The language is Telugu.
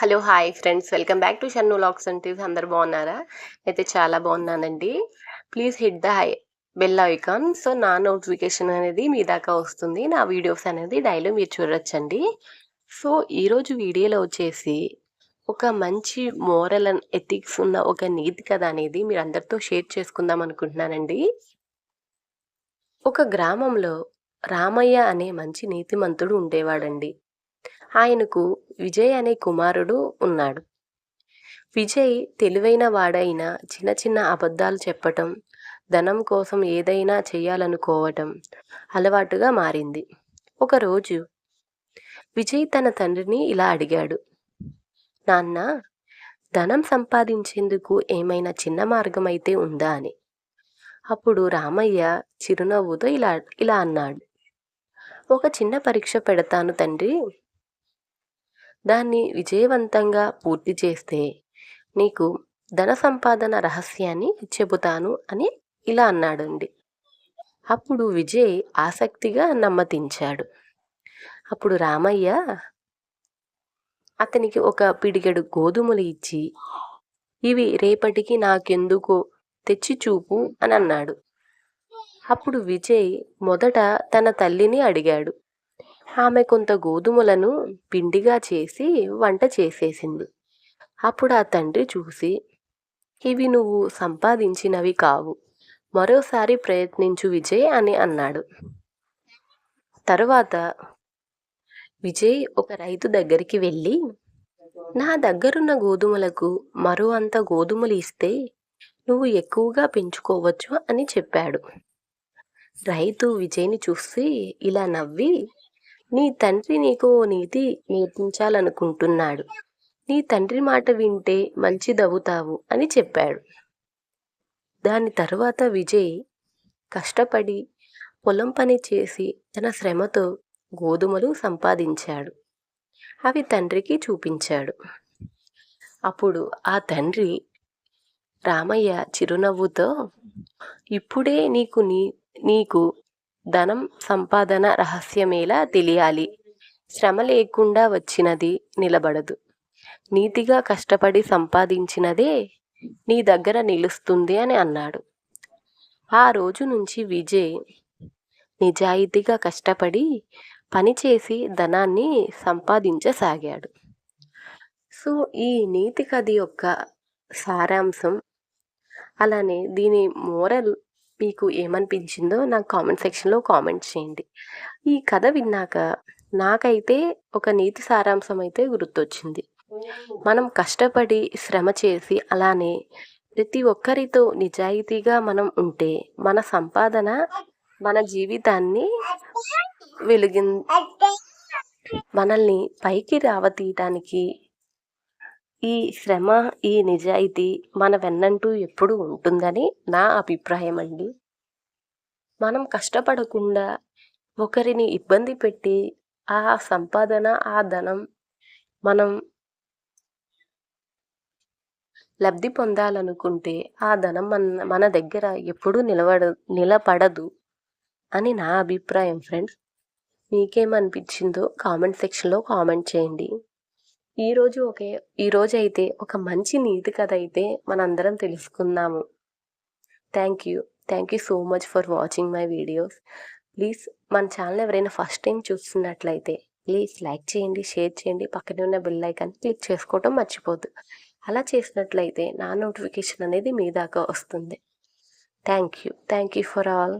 Hello hi friends. Welcome back to Shannu lakhs and టీవ్స్. అందరు బాగున్నారా? అయితే చాలా బాగున్నానండి. Please hit the high bell icon. So నా నోటిఫికేషన్ అనేది మీ దాకా వస్తుంది. నా వీడియోస్ అనేది డైలీ మీరు చూడొచ్చండి. సో ఈరోజు వీడియోలో వచ్చేసి ఒక మంచి మోరల్ అండ్ ఎథిక్స్ ఉన్న ఒక నీతి కథ అనేది మీరు అందరితో షేర్ చేసుకుందాం అనుకుంటున్నానండి. ఒక గ్రామంలో రామయ్య అనే మంచి నీతిమంతుడు ఉండేవాడండి. ఆయనకు విజయ్ అనే కుమారుడు ఉన్నాడు. విజయ్ తెలివైన వాడైన చిన్న చిన్న అబద్ధాలు చెప్పటం ధనం కోసం ఏదైనా చేయాలనుకోవటం అలవాటుగా మారింది. ఒకరోజు విజయ్ తన తండ్రిని ఇలా అడిగాడు. నాన్న ధనం సంపాదించేందుకు ఏమైనా చిన్న మార్గం అయితే ఉందా అని. అప్పుడు రామయ్య చిరునవ్వుతో ఇలా ఇలా అన్నాడు. ఒక చిన్న పరీక్ష పెడతాను తండ్రి. దాన్ని విజయవంతంగా పూర్తి చేస్తే నీకు ధన సంపాదన రహస్యాన్ని చెబుతాను అని ఇలా అన్నాడండి. అప్పుడు విజయ్ ఆసక్తిగా నమ్మతించాడు. అప్పుడు రామయ్య అతనికి ఒక పిడిగడు గోధుమలు ఇచ్చి ఇవి రేపటికి నాకెందుకు తెచ్చి చూపు అని అన్నాడు. అప్పుడు విజయ్ మొదట తన తల్లిని అడిగాడు. ఆమె కొంత గోధుమలను పిండిగా చేసి వంట చేసేసింది. అప్పుడు ఆ తండ్రి చూసి ఇవి నువ్వు సంపాదించినవి కావు. మరోసారి ప్రయత్నించు విజయ్ అని అన్నాడు. తరువాత విజయ్ ఒక రైతు దగ్గరికి వెళ్ళి నా దగ్గరున్న గోధుమలకు మరో అంత గోధుమలు ఇస్తే నువ్వు ఎక్కువగా పెంచుకోవచ్చు అని చెప్పాడు. రైతు విజయ్ని చూసి ఇలా నవ్వి నీ తండ్రి నీకు ఓ నీతి నేర్పించాలనుకుంటున్నాడు. నీ తండ్రి మాట వింటే మంచిదవుతావు అని చెప్పాడు. దాని తర్వాత విజయ్ కష్టపడి పొలం పని చేసి తన శ్రమతో గోధుమలు సంపాదించాడు. అవి తండ్రికి చూపించాడు. అప్పుడు ఆ తండ్రి రామయ్య చిరునవ్వుతో ఇప్పుడే నీకు నీ నీకు ధనం సంపాదన రహస్యమేలా తెలియాలి. శ్రమ లేకుండా వచ్చినది నిలబడదు. నీతిగా కష్టపడి సంపాదించినదే నీ దగ్గర నిలుస్తుంది అని అన్నాడు. ఆ రోజు నుంచి విజయ్ నిజాయితీగా కష్టపడి పనిచేసి ధనాన్ని సంపాదించసాగాడు. సో ఈ నీతి కథ యొక్క సారాంశం అలానే దీని మోరల్ మీకు ఏమనిపించిందో నాకు కామెంట్ సెక్షన్లో కామెంట్ చేయండి. ఈ కథ విన్నాక నాకైతే ఒక నీతి సారాంశం అయితే గుర్తొచ్చింది. మనం కష్టపడి శ్రమ చేసి అలానే ప్రతి ఒక్కరితో నిజాయితీగా మనం ఉంటే మన సంపాదన మన జీవితాన్ని వెలిగి మనల్ని పైకి రావతీయటానికి ఈ శ్రమ ఈ నిజాయితీ మన వెన్నంటూ ఎప్పుడు ఉంటుందని నా అభిప్రాయం అండి. మనం కష్టపడకుండా ఒకరిని ఇబ్బంది పెట్టి ఆ సంపాదన ఆ ధనం మనం లబ్ధి పొందాలనుకుంటే ఆ ధనం మన మన దగ్గర ఎప్పుడూ నిలబడ నిలబడదు అని నా అభిప్రాయం ఫ్రెండ్స్. మీకేమనిపించిందో కామెంట్ సెక్షన్లో కామెంట్ చేయండి. ఈరోజు ఒకే ఈరోజు అయితే ఒక మంచి నీతి కథ అయితే మనందరం తెలుసుకుందాము. Thank you thank you so much for watching my videos please మన ఛానల్ ఎవరైనా ఫస్ట్ టైం చూస్తున్నట్లయితే ప్లీజ్ లైక్ చేయండి షేర్ చేయండి. పక్కనే ఉన్న బిల్ ఐకాన్ క్లిక్ చేసుకోవటం మర్చిపోద్దు. అలా చేసినట్లయితే నా నోటిఫికేషన్ అనేది మీ దాకా వస్తుంది. Thank you thank you for all